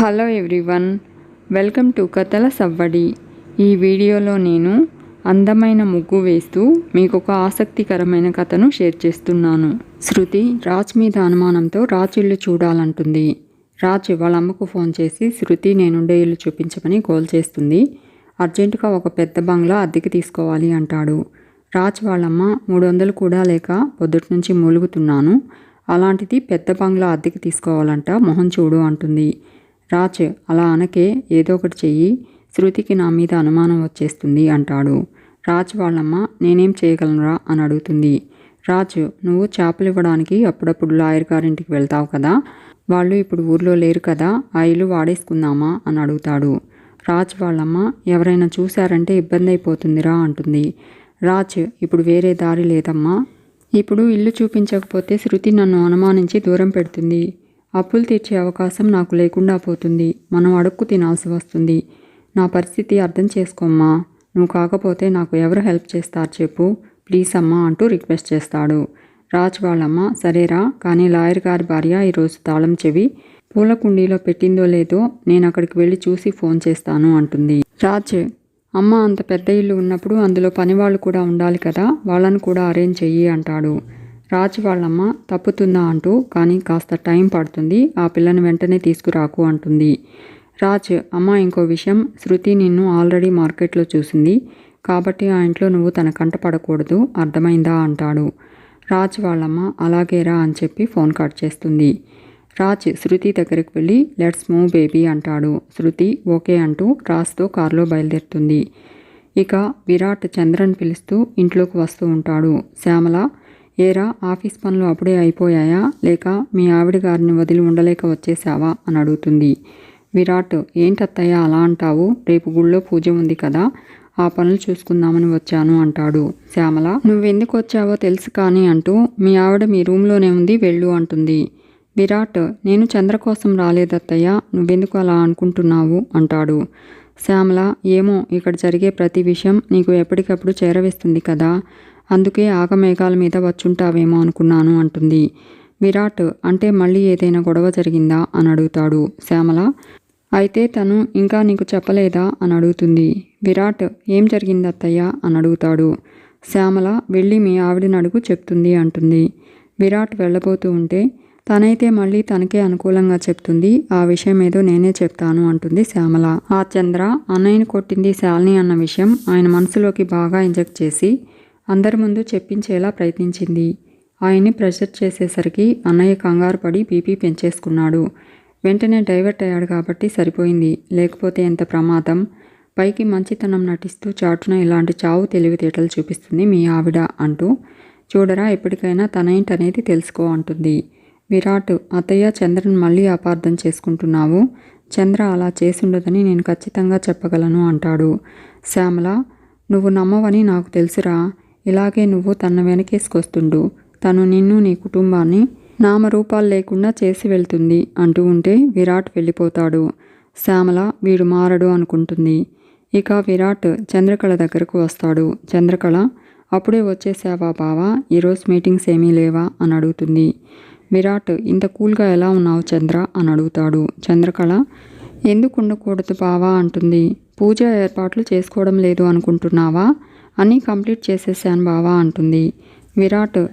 Hello everyone welcome to కథల సవ్వడి. ఈ వీడియోలో నేను అందమైన ముగ్గు వేస్తూ మీకు ఒక ఆసక్తికరమైన కథను షేర్ చేస్తున్నాను. శృతి రాజ్ మీద అనుమానంతో రాజ్ ఇల్లు చూడాలంటుంది. రాజ్ వాళ్ళ అమ్మకు ఫోన్ చేసి శృతి నేనుండే ఇల్లు చూపించమని గోల్ చేస్తుంది. అర్జెంటుగా ఒక పెద్ద బంగ్లా అద్దెకి తీసుకోవాలి అంటాడు. రాజ్ వాళ్ళమ్మ మూడు వందలు కూడా లేక పొద్దుటి నుంచి మూలుగుతున్నాను. అలాంటిది పెద్ద బంగ్లా అద్దెకి తీసుకోవాలంట మొహం చూడు అంటుంది. రాజ్ అలా అనకే ఏదో ఒకటి చెయ్యి శృతికి నా మీద అనుమానం వచ్చేస్తుంది అంటాడు. రాజ్ వాళ్ళమ్మ నేనేం చేయగలనురా అని అడుగుతుంది. రాజ్ నువ్వు చేపలు ఇవ్వడానికి అప్పుడప్పుడు లాయర్ గారింటికి వెళ్తావు కదా? వాళ్ళు ఇప్పుడు ఊర్లో లేరు కదా ఆ ఇల్లు వాడేసుకుందామా అని అడుగుతాడు. రాజ్ వాళ్ళమ్మ ఎవరైనా చూశారంటే ఇబ్బంది అయిపోతుందిరా అంటుంది. రాజ్ ఇప్పుడు వేరే దారి లేదమ్మా. ఇప్పుడు ఇల్లు చూపించకపోతే శృతి నన్ను అనుమానించి దూరం పెడుతుంది. అప్పులు తీర్చే అవకాశం నాకు లేకుండా పోతుంది. మనం అడుక్కు తినాల్సి వస్తుంది. నా పరిస్థితి అర్థం చేసుకోమ్మా నువ్వు కాకపోతే నాకు ఎవరు హెల్ప్ చేస్తారు చెప్పు. ప్లీజ్ అమ్మా అంటూ రిక్వెస్ట్ చేస్తాడు. రాజ్ వాళ్ళమ్మ సరేరా కానీ లాయర్ గారి భార్య ఈరోజు తాళం చెవి పూల కుండీలో పెట్టిందో లేదో నేను అక్కడికి వెళ్ళి చూసి ఫోన్ చేస్తాను అంటుంది. రాజ్ అమ్మ అంత పెద్ద ఇల్లు ఉన్నప్పుడు అందులో పనివాళ్ళు కూడా ఉండాలి కదా? వాళ్ళను కూడా అరేంజ్ చెయ్యి అంటాడు. రాజు వాళ్ళమ్మ తప్పుతుందా అంటూ కానీ కాస్త టైం పడుతుంది ఆ పిల్లని వెంటనే తీసుకురాకు అంటుంది. రాజ్ అమ్మ ఇంకో విషయం. శృతి నిన్ను ఆల్రెడీ మార్కెట్లో చూసింది. కాబట్టి ఆ ఇంట్లో నువ్వు తన కంట పడకూడదు అర్థమైందా అంటాడు. రాజ్ వాళ్ళమ్మ అలాగేరా అని చెప్పి ఫోన్ కట్ చేస్తుంది. రాజ్ శృతి దగ్గరికి వెళ్ళి లెట్స్ మూవ్ బేబీ అంటాడు. శృతి ఓకే అంటూ రాజ్తో కారులో బయలుదేరుతుంది. ఇక విరాట్ చంద్రన్ పిలుస్తూ ఇంట్లోకి వస్తూ ఉంటాడు. శ్యామల ఏరా ఆఫీస్ పనులు అప్పుడే అయిపోయాయా? లేక మీ ఆవిడ గారిని వదిలి ఉండలేక వచ్చేసావా అని అడుగుతుంది. విరాట్ ఏంటత్తయ్య అలా అంటావు? రేపు గుళ్ళో పూజ ఉంది కదా ఆ పనులు చూసుకుందామని వచ్చాను అంటాడు. శ్యామల నువ్వెందుకు వచ్చావో తెలుసు కానీ అంటూ మీ ఆవిడ మీ రూమ్లోనే ఉంది వెళ్ళు అంటుంది. విరాట్ నేను చంద్ర కోసం రాలేదత్తయ్య నువ్వెందుకు అలా అనుకుంటున్నావు? అంటాడు. శ్యామల ఏమో ఇక్కడ జరిగే ప్రతి విషయం నీకు ఎప్పటికప్పుడు చేరవేస్తుంది కదా అందుకే ఆగమేఘాల మీద వచ్చుంటావేమో అనుకున్నాను అంటుంది. విరాట్ అంటే మళ్ళీ ఏదైనా గొడవ జరిగిందా? అని అడుగుతాడు శ్యామల. అయితే తను ఇంకా నీకు చెప్పలేదా? అని అడుగుతుంది. విరాట్ ఏం జరిగింది అత్తయ్య అని అడుగుతాడు. శ్యామల వెళ్ళి మీ ఆవిడని అడుగు చెప్తుంది అంటుంది. విరాట్ వెళ్ళబోతూ ఉంటే తనైతే మళ్ళీ తనకే అనుకూలంగా చెప్తుంది. ఆ విషయం ఏదో నేనే చెప్తాను అంటుంది శ్యామల. ఆ చంద్ర అన్నయ్యని కొట్టింది శాలిని అన్న విషయం ఆయన మనసులోకి బాగా ఇంజెక్ట్ చేసి అందరి ముందు చెప్పించేలా ప్రయత్నించింది. ఆయన్ని ప్రెషర్ చేసేసరికి అన్నయ్య కంగారు పడి బీపీ పెంచేసుకున్నాడు. వెంటనే డైవర్ట్ అయ్యాడు కాబట్టి సరిపోయింది. లేకపోతే ఎంత ప్రమాదం? పైకి మంచితనం నటిస్తూ చాటున ఇలాంటి చావు తెలివితేటలు చూపిస్తుంది మీ ఆవిడ అంటూ చూడరా ఎప్పటికైనా తనేంటనేది తెలుసుకో అంటుంది. విరాట్ అత్తయ్య చంద్రన్ మళ్ళీ అపార్థం చేసుకుంటున్నావు? చంద్ర అలా చేసుండదని నేను ఖచ్చితంగా చెప్పగలను అంటాడు. శ్యామల నువ్వు నమ్మవని నాకు తెలుసురా. ఇలాగే నువ్వు తన వెనకేసుకొస్తుండు. తను నిన్ను నీ కుటుంబాన్ని నామరూపాలు లేకుండా చేసి వెళ్తుంది అంటూ ఉంటే విరాట్ వెళ్ళిపోతాడు. శ్యామల వీడు మారడు అనుకుంటుంది. ఇక విరాట్ చంద్రకళ దగ్గరకు వస్తాడు. చంద్రకళ అప్పుడే వచ్చేసావా బావా? ఈరోజు మీటింగ్స్ ఏమీ లేవా? అని అడుగుతుంది. విరాట్ ఇంత కూల్గా ఎలా ఉన్నావు చంద్ర? అని అడుగుతాడు. చంద్రకళ ఎందుకు ఉండకూడదు బావా? అంటుంది. పూజ ఏర్పాట్లు చేసుకోవడం లేదు అనుకుంటున్నావా? అన్నీ కంప్లీట్ చేసేసాను బావా అంటుంది. విరాట్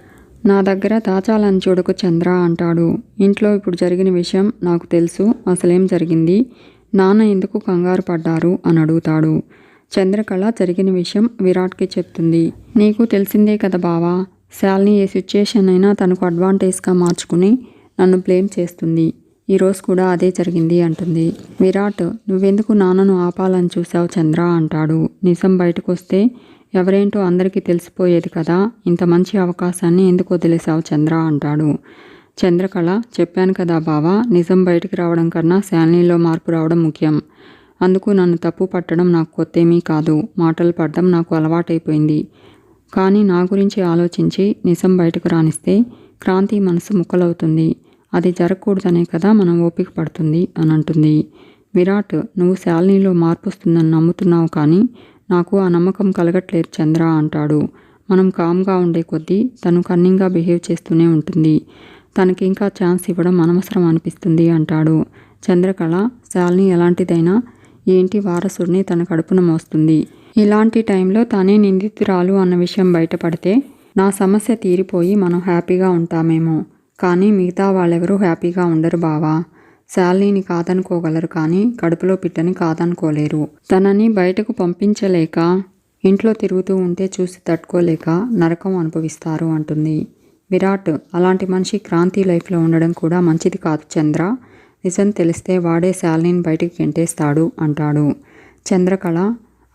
నా దగ్గర దాచాలని చూడకు చంద్ర అంటాడు. ఇంట్లో ఇప్పుడు జరిగిన విషయం నాకు తెలుసు అసలేం జరిగింది? నాన్న ఎందుకు కంగారు పడ్డారు? అని అడుగుతాడు. చంద్రకళ జరిగిన విషయం విరాట్కి చెప్తుంది. నీకు తెలిసిందే కదా బావా శాలిని ఏ సిచ్యుయేషన్ అయినా తనకు అడ్వాంటేజ్గా మార్చుకుని నన్ను బ్లేమ్ చేస్తుంది. ఈరోజు కూడా అదే జరిగింది అంటుంది. విరాట్ నువ్వెందుకు నాన్నను ఆపాలని చూసావు చంద్ర అంటాడు. నిజం బయటకు వస్తే ఎవరేంటో అందరికీ తెలిసిపోయేది కదా ఇంత మంచి అవకాశాన్ని ఎందుకు వదిలేశావు చంద్ర అంటాడు. చంద్రకళ చెప్పాను కదా బావా నిజం బయటికి రావడం కన్నా శాలనీలో మార్పు రావడం ముఖ్యం. అందుకు నన్ను తప్పు పట్టడం నాకు కొత్తేమీ కాదు మాటలు పడడం నాకు అలవాటైపోయింది. కానీ నా గురించి ఆలోచించి నిజం బయటకు రానిస్తే క్రాంతి మనసు ముక్కలవుతుంది. అది జరగకూడదనే కదా మనం ఓపిక పడుతుంది అని అంటుంది విరాట్ నువ్వు శాలనీలో మార్పు వస్తుందని నమ్ముతున్నావు కానీ నాకు ఆ నమ్మకం కలగట్లేదు చంద్ర అంటాడు. మనం కామ్గా ఉండే కొద్దీ తను కన్నింగ్గా బిహేవ్ చేస్తూనే ఉంటుంది. తనకి ఇంకా ఛాన్స్ ఇవ్వడం అనవసరం అనిపిస్తుంది అంటాడు. చంద్రకళ శాలిని ఎలాంటిదైనా ఏంటి వారసుడిని తన కడుపున మోస్తుంది. ఇలాంటి టైంలో తానే నిందితురాలు అన్న విషయం బయటపడితే నా సమస్య తీరిపోయి మనం హ్యాపీగా ఉంటామేమో. కానీ మిగతా వాళ్ళెవరూ హ్యాపీగా ఉండరు బావా. శాలిని కాదనుకోగలరు కానీ కడుపులో పిట్టని కాదనుకోలేరు. తనని బయటకు పంపించలేక ఇంట్లో తిరుగుతూ ఉంటే చూసి తట్టుకోలేక నరకం అనుభవిస్తారు అంటుంది. విరాట్ అలాంటి మనిషి క్రాంతి లైఫ్లో ఉండడం కూడా మంచిది కాదు చంద్ర. నిజం తెలిస్తే వాడే శాలిని బయటికి గెంటేస్తాడు అంటాడు. చంద్రకళ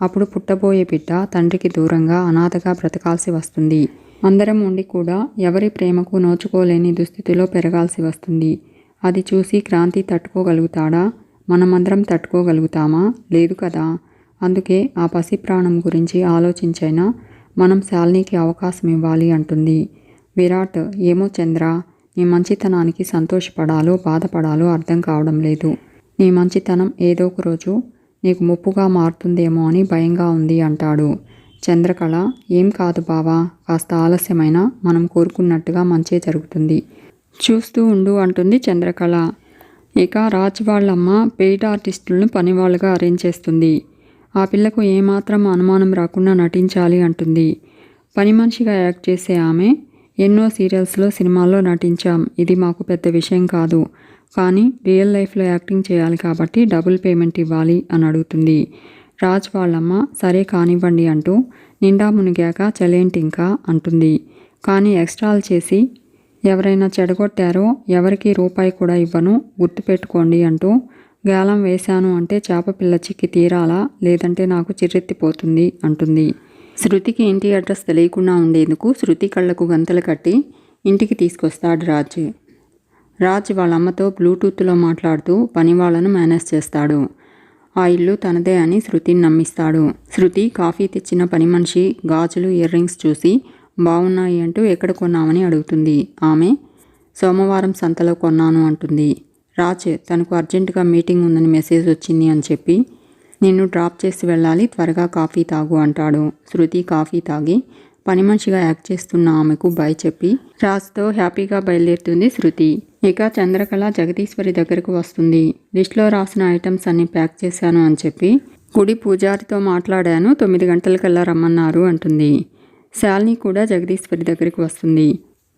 అప్పుడు పుట్టబోయే బిడ్డ తండ్రికి దూరంగా అనాథగా బ్రతకాల్సి వస్తుంది. అందరం ఉండి కూడా ఎవరి ప్రేమకు నోచుకోలేని దుస్థితిలో పెరగాల్సి వస్తుంది. అది చూసి క్రాంతి తట్టుకోగలుగుతాడా? మనమందరం తట్టుకోగలుగుతామా? లేదు కదా. అందుకే ఆ పసి ప్రాణం గురించి ఆలోచించైనా మనం శాలినికి అవకాశం ఇవ్వాలి అంటుంది. విరాట్ ఏమో చంద్ర నీ మంచితనానికి సంతోషపడాలో బాధపడాలో అర్థం కావడం లేదు. నీ మంచితనం ఏదో ఒక రోజు నీకు ముప్పుగా మారుతుందేమో అని భయంగా ఉంది అంటాడు. చంద్రకళ ఏం కాదు బావా కాస్త ఆలస్యమైన మనం కోరుకున్నట్టుగా మంచే జరుగుతుంది. చూస్తూ ఉండు అంటుంది చంద్రకళ. ఇక రాజ్ వాళ్ళమ్మ పెయిడ్ ఆర్టిస్టులను పనివాళ్ళుగా అరేంజ్ చేస్తుంది. ఆ పిల్లకు ఏమాత్రం అనుమానం రాకుండా నటించాలి అంటుంది. పని మనిషిగా యాక్ట్ చేసే ఆమె ఎన్నో సీరియల్స్లో సినిమాల్లో నటించాం. ఇది మాకు పెద్ద విషయం కాదు. కానీ రియల్ లైఫ్లో యాక్టింగ్ చేయాలి కాబట్టి డబుల్ పేమెంట్ ఇవ్వాలి అని అడుగుతుంది. రాజ్ వాళ్ళమ్మ సరే కానివ్వండి అంటూ నిండా మునిగాక చలేంటి ఇంకా అంటుంది. కానీ ఎక్స్ట్రాలు చేసి ఎవరైనా చెడగొట్టారో ఎవరికి రూపాయి కూడా ఇవ్వను గుర్తుపెట్టుకోండి అంటూ గాలం వేశాను అంటే చేప పిల్ల చిక్కి తీరాలా? లేదంటే నాకు చిర్రెత్తిపోతుంది అంటుంది. శృతికి ఇంటి అడ్రస్ తెలియకుండా ఉండేందుకు శృతి కళ్ళకు గంతలు కట్టి ఇంటికి తీసుకొస్తాడు రాజ్. రాజ్ వాళ్ళ అమ్మతో బ్లూటూత్లో మాట్లాడుతూ పని వాళ్ళను మేనేజ్ చేస్తాడు. ఆ ఇల్లు తనదే అని శృతిని నమ్మిస్తాడు. శృతి కాఫీ తెచ్చిన పని మనిషి గాజులు ఇయర్ రింగ్స్ చూసి బాగున్నాయి అంటూ ఎక్కడ కొన్నామని అడుగుతుంది. ఆమె సోమవారం సంతలో కొన్నాను అంటుంది. రాజ్ తనకు అర్జెంటుగా మీటింగ్ ఉందని మెసేజ్ వచ్చింది అని చెప్పి నిన్ను డ్రాప్ చేసి వెళ్ళాలి త్వరగా కాఫీ తాగు అంటాడు. శృతి కాఫీ తాగి పని మనిషిగా యాక్ట్ చేస్తున్న ఆమెకు బై చెప్పి రాజ్తో హ్యాపీగా బయలుదేరుతుంది శృతి. ఇక చంద్రకళ జగదీశ్వరి దగ్గరకు వస్తుంది. లిస్ట్లో రాసిన ఐటమ్స్ అన్ని ప్యాక్ చేశాను అని చెప్పి గుడి పూజారితో మాట్లాడాను తొమ్మిది గంటలకల్లా రమ్మన్నారు అంటుంది. శాలిని కూడా జగదీశ్వరి దగ్గరికి వస్తుంది.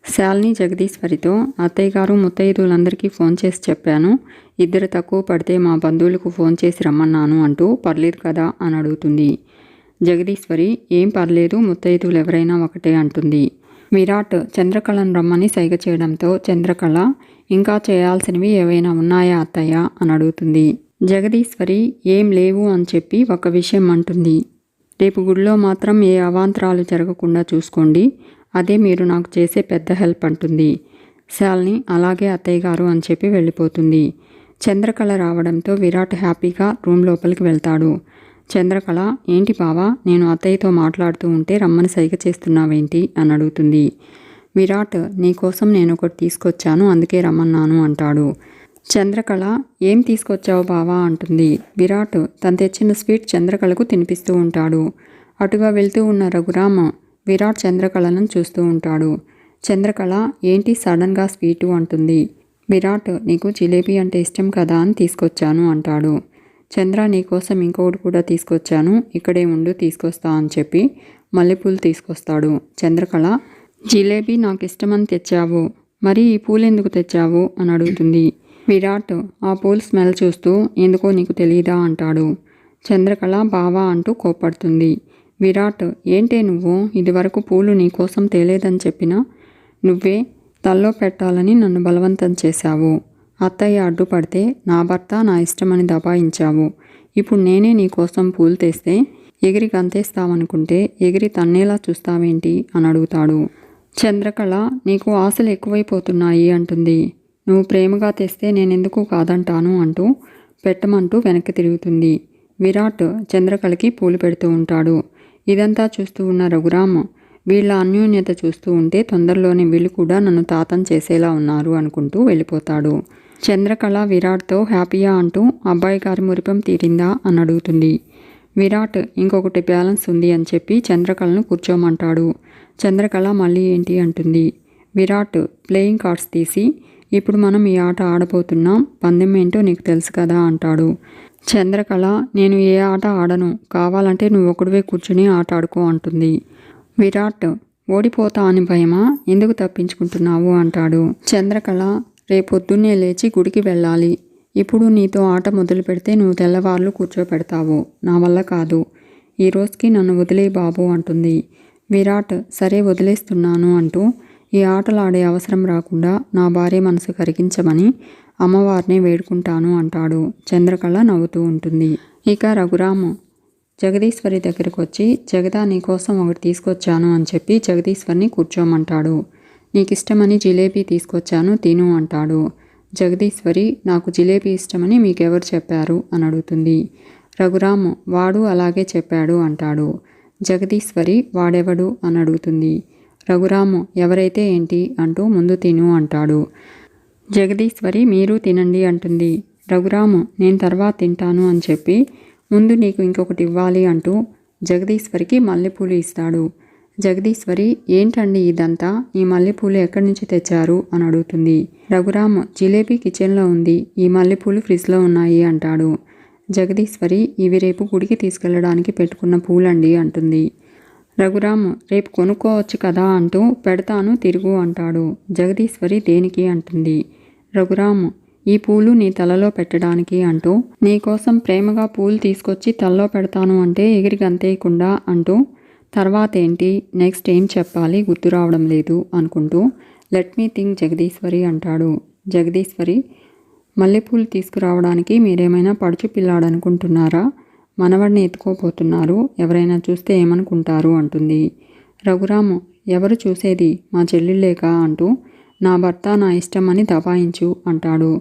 శాలిని జగదీశ్వరితో అత్తయ్య గారు ముత్తైదులందరికీ ఫోన్ చేసి చెప్పాను. ఇద్దరు తక్కువ పడితే మా బంధువులకు ఫోన్ చేసి రమ్మన్నాను అంటూ పర్లేదు కదా అని అడుగుతుంది. జగదీశ్వరి ఏం పర్లేదు ముత్తైదువులు ఎవరైనా ఒకటే అంటుంది. విరాట్ చంద్రకళను రమ్మని సైగ చేయడంతో చంద్రకళ ఇంకా చేయాల్సినవి ఏవైనా ఉన్నాయా అత్తయ్య అని అడుగుతుంది. జగదీశ్వరి ఏం లేవు అని చెప్పి ఒక విషయం అంటుంది. రేపు గుడిలో మాత్రం ఏ అవాంతరాలు జరగకుండా చూసుకోండి. అదే మీరు నాకు చేసే పెద్ద హెల్ప్ అంటుంది. శాలిని అలాగే అత్తయ్య గారు అని చెప్పి వెళ్ళిపోతుంది. చంద్రకళ రావడంతో విరాట్ హ్యాపీగా రూమ్ లోపలికి వెళ్తాడు. చంద్రకళ ఏంటి బావా నేను అత్తయ్యతో మాట్లాడుతూ ఉంటే రమ్మని సైగ చేస్తున్నావేంటి? అని అడుగుతుంది. విరాట్ నీకోసం నేను ఒకటి తీసుకొచ్చాను అందుకే రమ్మన్నాను అంటాడు. చంద్రకళ ఏం తీసుకొచ్చావు బావా? అంటుంది. విరాట్ తను తెచ్చిన స్వీట్ చంద్రకళకు తినిపిస్తూ ఉంటాడు. అటుగా వెళ్తూ ఉన్న రఘురామ విరాట్ చంద్రకళను చూస్తూ ఉంటాడు. చంద్రకళ ఏంటి సడన్గా స్వీటు? అంటుంది. విరాట్ నీకు జిలేబీ అంటే ఇష్టం కదా అని తీసుకొచ్చాను అంటాడు. చంద్ర నీకోసం ఇంకొకటి కూడా తీసుకొచ్చాను. ఇక్కడే ఉండు తీసుకొస్తా అని చెప్పి మల్లెపూలు తీసుకొస్తాడు. చంద్రకళ జిలేబీ నాకు ఇష్టమని తెచ్చావు. మరి ఈ పూలు ఎందుకు తెచ్చావు? అని అడుగుతుంది. విరాట్ ఆ పూలు స్మెల్ చూస్తూ ఎందుకో నీకు తెలియదా అంటాడు. చంద్రకళ బావా అంటూ కోపడుతుంది విరాట్ ఏంటే నువ్వు? ఇదివరకు పూలు నీకోసం తేలేదని చెప్పినా నువ్వే తల్లో పెట్టాలని నన్ను బలవంతం చేశావు. అత్తయ్య అడ్డుపడితే నా భర్త నా ఇష్టమని దబాయించావు. ఇప్పుడు నేనే నీకోసం పూలు తెస్తే ఎగిరి గంతేస్తావనుకుంటే ఎగిరి తన్నేలా చూస్తావేంటి? అని అడుగుతాడు. చంద్రకళ నీకు ఆశలు ఎక్కువైపోతున్నాయి అంటుంది. నువ్వు ప్రేమగా తెస్తే నేనెందుకు కాదంటాను అంటూ పెట్టమంటూ వెనక్కి తిరుగుతుంది. విరాట్ చంద్రకళకి పూలు పెడుతూ ఉంటాడు. ఇదంతా చూస్తూ ఉన్న రఘురామ్ వీళ్ళ అన్యోన్యత చూస్తూ ఉంటే తొందరలోనే వీళ్ళు కూడా నన్ను తాతం చేసేలా ఉన్నారు అనుకుంటూ వెళ్ళిపోతాడు. చంద్రకళ విరాట్తో హ్యాపీయా అంటూ అబ్బాయి గారి మురిపం తీరిందా అని అడుగుతుంది. విరాట్ ఇంకొకటి బ్యాలెన్స్ ఉంది అని చెప్పి చంద్రకళను కూర్చోమంటాడు. చంద్రకళ మళ్ళీ ఏంటి అంటుంది. విరాట్ ప్లేయింగ్ కార్డ్స్ తీసి ఇప్పుడు మనం ఈ ఆట ఆడబోతున్నాం. పందెం ఏంటో నీకు తెలుసు కదా అంటాడు. చంద్రకళ నేను ఏ ఆట ఆడను. కావాలంటే నువ్వు ఒకడివే కూర్చుని ఆట ఆడుకో అంటుంది. విరాట్ ఓడిపోతా అని భయమా? ఎందుకు తప్పించుకుంటున్నావు అంటాడు. చంద్రకళ రేపొద్దున్నే లేచి గుడికి వెళ్ళాలి. ఇప్పుడు నీతో ఆట మొదలు పెడితే నువ్వు తెల్లవార్లు కూర్చోపెడతావు నా వల్ల కాదు. ఈ రోజుకి నన్ను వదిలే బాబు అంటుంది. విరాట్ సరే వదిలేస్తున్నాను అంటూ ఈ ఆటలు ఆడే అవసరం రాకుండా నా భార్య మనసు కరిగించమని అమ్మవారిని వేడుకుంటాను అంటాడు. చంద్రకళ నవ్వుతూ ఉంటుంది. ఇక రఘురాము జగదీశ్వరి దగ్గరకు వచ్చి జగదా నీకోసం ఒకటి తీసుకొచ్చాను అని చెప్పి జగదీశ్వరిని కూర్చోమంటాడు. నీకు ఇష్టమని జిలేబీ తీసుకొచ్చాను తిను అంటాడు. జగదీశ్వరి నాకు జిలేబీ ఇష్టమని మీకెవరు చెప్పారు? అని అడుగుతుంది. రఘురాము వాడు అలాగే చెప్పాడు అంటాడు. జగదీశ్వరి వాడెవడు? అని అడుగుతుంది. రఘురాము ఎవరైతే ఏంటి అంటూ ముందు తిను అంటాడు. జగదీశ్వరి మీరు తినండి అంటుంది. రఘురాము నేను తర్వాత తింటాను అని చెప్పి ముందు నీకు ఇంకొకటి ఇవ్వాలి అంటూ జగదీశ్వరికి మల్లెపూలు ఇస్తాడు. జగదీశ్వరి ఏంటండి ఇదంతా? ఈ మల్లెపూలు ఎక్కడి నుంచి తెచ్చారు? అని అడుగుతుంది. రఘురామ్ జిలేబీ కిచెన్లో ఉంది. ఈ మల్లెపూలు ఫ్రిడ్జ్లో ఉన్నాయి అంటాడు. జగదీశ్వరి ఇవి రేపు గుడికి తీసుకెళ్ళడానికి పెట్టుకున్న పూలండి అంటుంది. రఘురామ్ రేపు కొనుక్కోవచ్చు కదా అంటూ పెడతాను తిరుగు అంటాడు. జగదీశ్వరి దేనికి అంటుంది? రఘురామ్ ఈ పూలు నీ తలలో పెట్టడానికి అంటూ నీకోసం ప్రేమగా పూలు తీసుకొచ్చి తలలో పెడతాను అంటే ఎగిరి గంతేయకుండా అంటూ తర్వాత ఏంటి? నెక్స్ట్ ఏం చెప్పాలి? గుర్తు రావడం లేదు అనుకుంటూ లెట్ మీ థింక్ జగదీశ్వరి అంటాడు. జగదీశ్వరి మల్లెపూలు తీసుకురావడానికి మీరేమైనా పడుచు పిల్లాడనుకుంటున్నారా? మనవడిని ఎత్తుకోపోతున్నారు ఎవరైనా చూస్తే ఏమనుకుంటారు? అంటుంది. రఘురాము ఎవరు చూసేది? మా చెల్లెళ్ళేక అంటూ నా భర్త నా ఇష్టమని దబాయించు అంటాడు.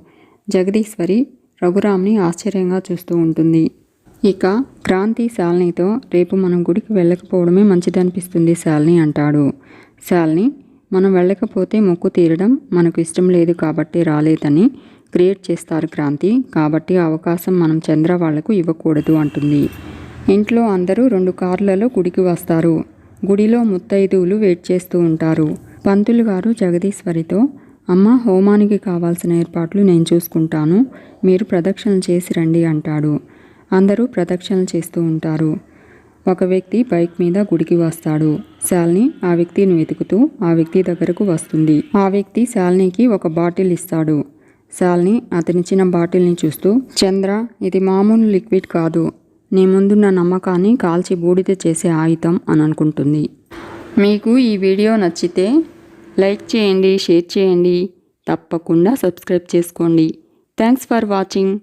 జగదీశ్వరి రఘురామ్ని ఆశ్చర్యంగా చూస్తూ ఉంటుంది. ఇక క్రాంతి శాలినితో రేపు మనం గుడికి వెళ్ళకపోవడమే మంచిదనిపిస్తుంది శాలిని అంటాడు. శాలిని మనం వెళ్ళకపోతే మొక్కు తీరడం మనకు ఇష్టం లేదు కాబట్టి రాలేదని క్రియేట్ చేస్తారు క్రాంతి. కాబట్టి అవకాశం మనం చంద్ర వాళ్ళకు ఇవ్వకూడదు అంటుంది. ఇంట్లో అందరూ రెండు కార్లలో గుడికి వస్తారు. గుడిలో ముత్తైదువులు వెయిట్ చేస్తూ ఉంటారు. పంతులు గారు జగదీశ్వరితో అమ్మ హోమానికి కావాల్సిన ఏర్పాట్లు నేను చూసుకుంటాను. మీరు ప్రదక్షిణలు చేసి రండి అంటాడు. అందరూ ప్రదక్షిణలు చేస్తూ ఉంటారు. ఒక వ్యక్తి బైక్ మీద గుడికి వస్తాడు. శాలిని ఆ వ్యక్తిని వెతుకుతూ ఆ వ్యక్తి దగ్గరకు వస్తుంది. ఆ వ్యక్తి శాలినికి ఒక బాటిల్ ఇస్తాడు. శాలిని అతనిచ్చిన బాటిల్ని చూస్తూ చంద్ర ఇది మామూలు లిక్విడ్ కాదు. నీ ముందున్న నమ్మకాన్ని కాల్చి బూడిద చేసే ఆయుధం అని అనుకుంటుంది. మీకు ఈ వీడియో నచ్చితే లైక్ చేయండి షేర్ చేయండి. తప్పకుండా సబ్స్క్రైబ్ చేసుకోండి. Thanks for watching.